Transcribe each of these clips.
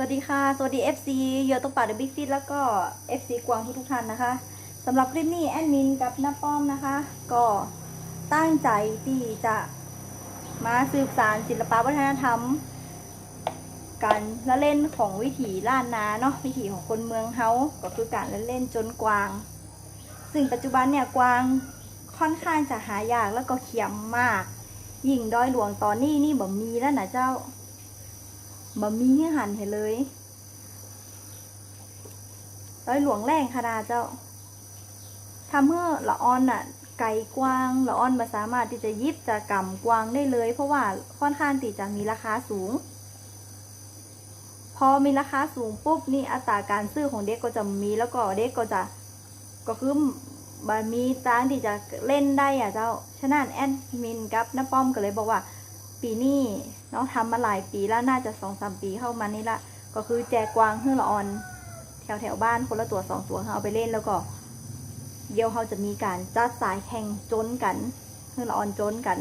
สวัสดีค่ะ สวัสดี FC เยอะตรงป่าเดอะบิ๊กฟิตแล้วก็ FC กวางทุกๆท่านนะคะสำหรับคลิปนี้แอดมินกับน้าป้อมนะคะ ก็ตั้งใจที่จะมาสืบสารศิลปวัฒนธรรม การละเล่นของวิถีล้านนาเนาะวิถีของคนเมืองเฮาก็คือการละเล่นจนกวาง ซึ่งปัจจุบันเนี่ยกวางค่อนข้างจะหายากแล้วก็เขียมมาก ยิ่งดอยหลวงตอนนี้นี่บ่มีแล้วนะเจ้า บะมีให้หันเห็นเลยร้อยหลวงแรงคดาเจ้าทำเพื่อละออนน่ะ ไก่กวางละออนมาสามารถที่จะยิบจะกำกวางได้เลย เพราะว่าค่อนข้างที่จะมีราคาสูง พอมีราคาสูงปุ๊บนี่อัตราการซื้อของเด็กก็จะมีแล้วก็เด็กก็จะก็คือบามีตังที่จะเล่นได้อะเจ้า ฉะนั้นแอดมินกับน้าป้อมก็เลยบอกว่า ปีนี้ เนาะทำมาหลายปีแล้วน่าจะสองสามปีเข้ามานี่ละก็คือแจกวางเฮือละออน แถวแถวบ้านคนละตัวสองตัวเขาเอาไปเล่นแล้วก็ เดี๋ยวเขาจะมีการจัดสายแข่งจนกันเฮือละออนจนกัน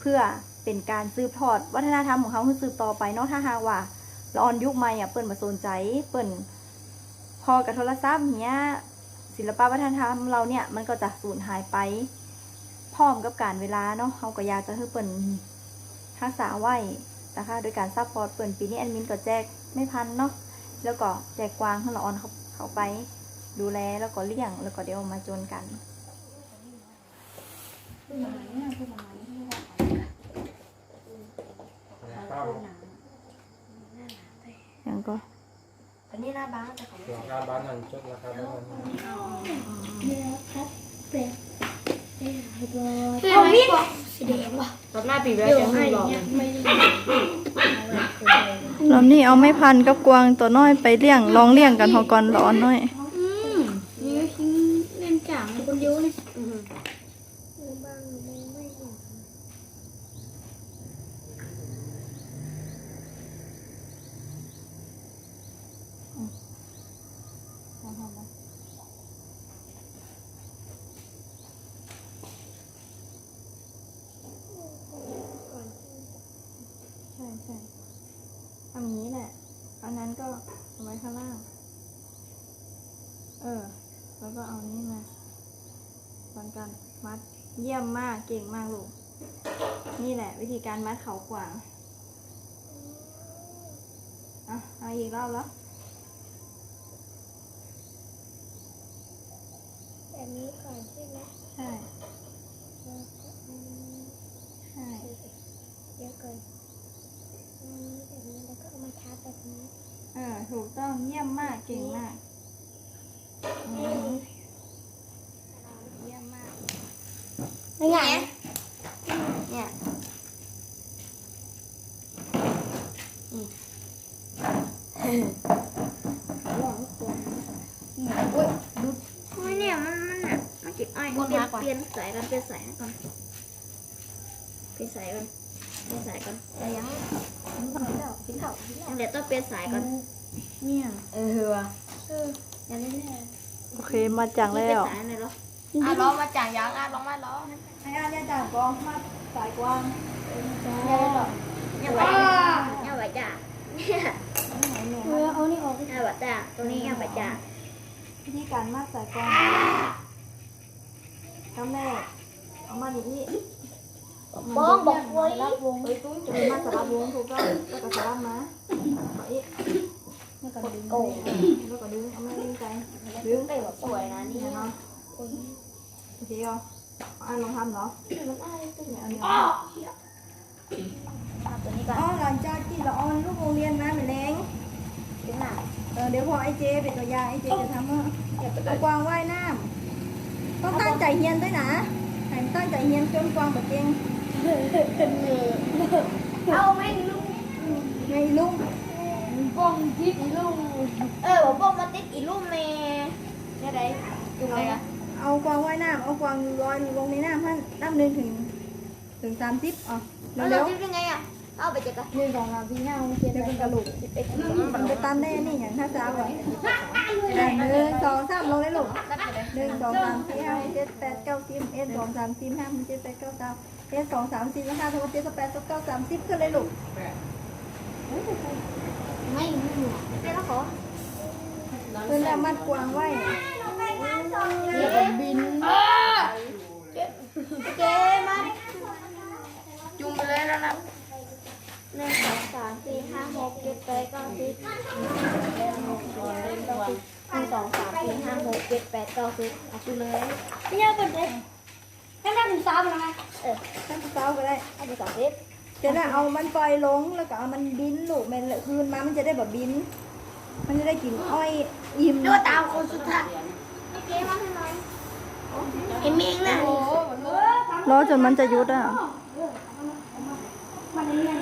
เพื่อเป็นการสืบทอดวัฒนธรรมของเขาคือสืบต่อไปเนาะถ้าหากว่าละออนยุคใหม่อะเปิ่นมาสนใจเปิ่นพอกับโทรศัพท์เนี้ยศิลปวัฒนธรรมเราเนี่ยมันก็จะสูญหายไปพร้อมกับการเวลาเนาะเขาก็อยากจะให้เปิ่น รักษาไว้นะคะโดยการซัพพอร์ตเปิดปีนี้แอดมินก็แจกไม่พันเนาะแล้วก็แจกกวางให้ละออนเขาเขาไป ดูแลแล้วก็เลี้ยง แล้วก็เดี๋ยวเอามาจนกันยังก็อันนี้หน้าบ้านแต่ของราคาบ้านนั่นชุดราคาบ้านนั่นโอ้พี่ สีแดงว่ะรอบหน้าปีแล้วจะให้ลองรอบนี้เอาไม่พันกับกวางตัวน้อยไปเลี้ยงลองเลี้ยงกันพอก่อนละออนน้อยอืมนี่เล่นจ่างคนเดียวเลยใช่ใช่ทำอย่างนี้แหละ อันนั้นก็เอา ไว้ข้างล่าง เออ แล้วก็เอานี้มาตอนกันมัดเยี่ยมมากเก่งมากลูก นี่แหละ วิธีการมัดเขากวางอะเอาอีกรอบแล้วแบบนี้ก่อนใช่ไหมใช่ใช่เดี๋ยวก่อนอืมแบบนี้แล้วก็เอามาชาร์จแบบนี้ เออ ถูกต้องเยี่ยมมากเก่งมากอืมเยี่ยมมากไม่ไงเนี่ยโอ้ยเนี่ยมันมันอะมันจิตอ้อยเปลี่ยนเปลี่ยนสายกันเปลี่ยนสายก่อนเปลี่ยนสายก่อน เปลี่ยนสายก่อนแต่ยังกินเถอะกินเถอะกินเถอะเดี๋ยวต้องเปลี่ยนสายก่อนเนี่ยเออว่ะอย่าเล่นแน่โอเคมาจังเปลี่แล้ยนวสายหน่อยเหรออะร้องมาจากยังอะร้องมาร้องไอ้อันเนี่ยจังกองมาสายกวางเนี่ยไหวเนี่ยไหวจ้ะเนี่ยเออเอานี่ออกเนี่ยไหวจ้ะตรงนี้เนี่ยไหวจ้ะวิธีการมัดสายกวางคำแรกเอามาอย่างนี้ บ้องบอกไว้สลับวงจะมีมาสลับวงถูกต้องแล้วก็สลับมาเอาอีกแล้วก็ดึงแล้วก็ดึงเอามาดึงใจดึงเตะแบบสวยนะนี่เนี่ยเนาะโอเคเหรอเอาอันลองทำเหรอมันอ้ายตัวเนี่ยเนี่ยอันนี้เอาตัวนี้ก่อนอ๋อหลังจากที่เราออนลูกโรงเรียนมาเหมือนแรงขึ้นมาเออเดี๋ยวพอไอเจเป็นตัวอย่างไอเจจะทำเมื่ออย่าไปเอากวางว่ายน้ำต้องตั้งใจเฮียนด้วยนะให้มันตั้งใจเฮียนจนกวางแบบเก่ง เอาไม่ลุงไงลุงบ้องทิศอีลุงเออบอกบ้องมาติดอีลุงแม่เนี่ยไรดูไงอะเอากวางว่ายน้ำเอากวางลอยลงในน้ำท่านน้ำหนึ่งถึงถึงสามสิบอ๋อแล้วเร็เราวทิศยังไงอะเอาไปเจอกันๆหนึ่งสองสามสี่ห้าหกเจ็ดแปดเป็นกระลูกมันไปตามได้นี่อย่างถ้าจะเอาไว้ได้หนึ่งสองสามลงเลยลูก หนึ่งสองสามสี่ห้าหกเจ็ดแปดเก้าสิบเอ็ดสองสามสี่ห้าหกเจ็ดแปดเก้าสามเอ็ดสองสามสี่ห้าหกเจ็ดแปดเก้าสามสิบขึ้นเลยลูกไม่ไม่หัวเจ๊แล้วขอเพื่อนเอามัดกวางไว้เดี๋ยวบินเจ๊มา จุ่มไปเลยแล้วนะ หนึ่งสองสามสี่ห้าหกเจ็ดแปดเก้าสิบหนึ่งสองสามสี่ห้าห กเจ็ดแปดเก้าสิบเอาไปเลยไม่ยากกว่าเด็กแค่ได้ถึงสามแล้วไงเออท่านเจ้าก็ได้เอาไปสองสิบจะได้เอามันปล่อยลงแล้วก็เอามันบินลูกมันเลยคืนมามันจะได้แบบบิน มันจะได้กินอ้อยอิ่มดูตามคนสุดท้ายเจ๊มาให้หน่อยเอ็มเองนะรอจนมันจะยุดอะมันเนี่ย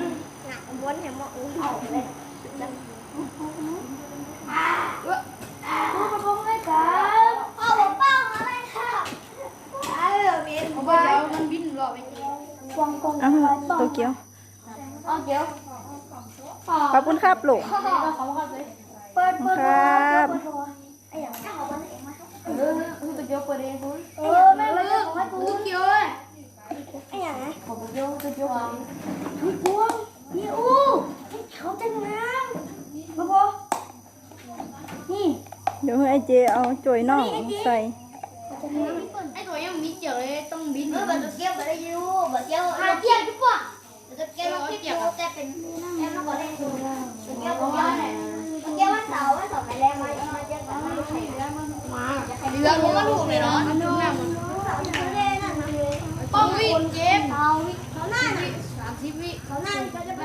หนักม้วนแหมหมออุ้งเอาเลยผู้ประคองเลยกันเอาผมเป้ามาเลยค่ะไอ้เมียน เพราะว่าเดี๋ยวมันบินรอบไปที กวางกง อ้าวโตเกียวอ๋อเดี๋ยวขอบคุณครับลูกเปิดเปิดครับไอ้อย่างนั้นเอาวันเองมาเออคือตัวเดียวเปิดเองคุณเออแม่ไม่ได้ของให้กูตัวเกียวเลยไอ้อย่างนั้นผมตัวเดียวตัวเดียวพี่พวงพี่อู้เขาจะงามมาพอนี่เดี๋ยวให้ไอเจเอาจ่วยน่องใส่ไอตัวยังมีเจียวเลยต้องบินเออแบบเกี้ยวแบบยูแบบเกี้ยวหาเกี้ยว แกเป็นแม่มาบอกได้แกณเมื่อกี้แกว่ากี้ว่าเสาร์วันเสาร์ไปแล้วมามาเจอกันมาเรือรู้ก็ถูกเลยเนาะป้องวิ่งเจมเขาหน้าไหนสามสิบวิเขาหน้าก็จะไป